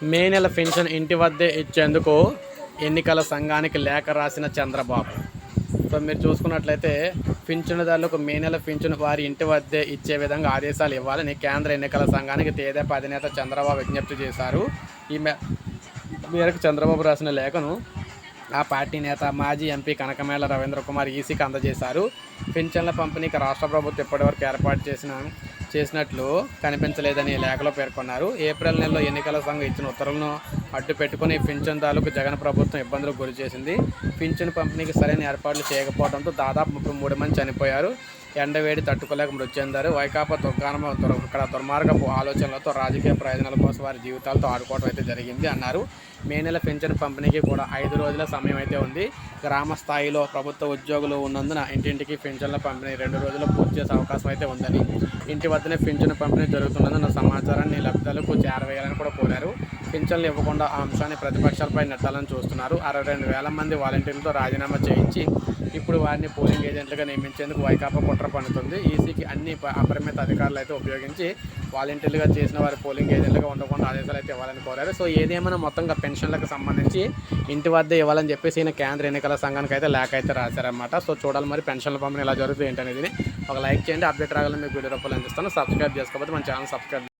మే నెల పెన్షన్ ఇంటి వద్దే ఇచ్చేందుకు ఎన్నికల సంఘానికి లేఖ రాసిన చంద్రబాబు. సో మీరు చూసుకున్నట్లయితే పింఛనుదారులకు మే నెల పింఛను వారి ఇంటి వద్దే ఇచ్చే విధంగా ఆదేశాలు ఇవ్వాలని కేంద్ర ఎన్నికల సంఘానికి తేదేపా అధినేత చంద్రబాబు విజ్ఞప్తి చేశారు. ఈ మే మేరకు చంద్రబాబు రాసిన లేఖను ఆ పార్టీ నేత మాజీ ఎంపీ కనకమేళ రవీంద్ర కుమార్ ఈసీకి అందజేశారు. పింఛన్ల పంపిణీకి రాష్ట్ర ప్రభుత్వం ఇప్పటివరకు ఏర్పాటు చేసిన చేసినట్లు కనిపించలేదని లేఖలో పేర్కొన్నారు. ఏప్రిల్ నెలలో ఎన్నికల సంఘం ఇచ్చిన ఉత్తర్వులను అడ్డు పెట్టుకుని పింఛన్దారులకు జగన్ ప్రభుత్వం ఇబ్బందులకు గురి చేసింది. పింఛన్ పంపిణీకి సరైన ఏర్పాట్లు చేయకపోవడంతో దాదాపు ముప్పై మూడు మంది చనిపోయారు. ఎండవేడి తట్టుకోలేక మృతి చెందారు. వైకాపా దుర్గానమ దుర్- ఇక్కడ దుర్మార్గపు ఆలోచనలతో రాజకీయ ప్రయోజనాల కోసం వారి జీవితాలతో ఆడుకోవడం అయితే జరిగింది అన్నారు. మే నెల పెన్షన్ పంపిణీకి కూడా ఐదు రోజుల సమయం అయితే ఉంది. గ్రామ స్థాయిలో ప్రభుత్వ ఉద్యోగులు ఉన్నందున ఇంటింటికి పెన్షన్ల పంపిణీ రెండు రోజుల్లో పూర్తి చేసే అవకాశం అయితే ఉందని. ఇంటి వద్దనే పెన్షన్ పంపిణీ జరుగుతున్నందున సమాచారాన్ని లబ్ధాలకు చేరవేయాలని కూడా కోరారు. పింఛన్లు ఇవ్వకుండా ఆ అంశాన్ని ప్రతిపక్షాలపై నెట్టాలని చూస్తున్నారు. అరవై రెండు వేల మంది వాలంటీర్లతో రాజీనామా చేయించి ఇప్పుడు వారిని పోలింగ్ ఏజెంట్లుగా నియమించేందుకు వైకాపా కుట్ర పన్నుతుంది. ఈసీకి అన్ని అపరిమిత అధికారులు అయితే ఉపయోగించి వాలంటీర్లుగా చేసిన వారి పోలింగ్ ఏజెంట్లుగా ఉండకుండా ఆదేశాలు అయితే ఇవ్వాలని కోరారు. సో ఏదేమైనా మొత్తంగా పెన్షన్లకు సంబంధించి ఇంటి వద్ద ఇవ్వాలని చెప్పేసి ఈయన కేంద్ర ఎన్నికల సంఘానికి అయితే లేఖ అయితే రాశారనమాట సో చూడాలి మరి పెన్షన్ల పంపిణీ ఎలా జరుగుతుంది ఏంటనేది. ఒక లైక్ చేయండి అప్డేట్ రాగాలని మీకు వీడియో రూపాయలు అందిస్తాను. సబ్స్క్రైబ్ చేసుకోకపోతే మన ఛానల్ సబ్స్క్రైబ్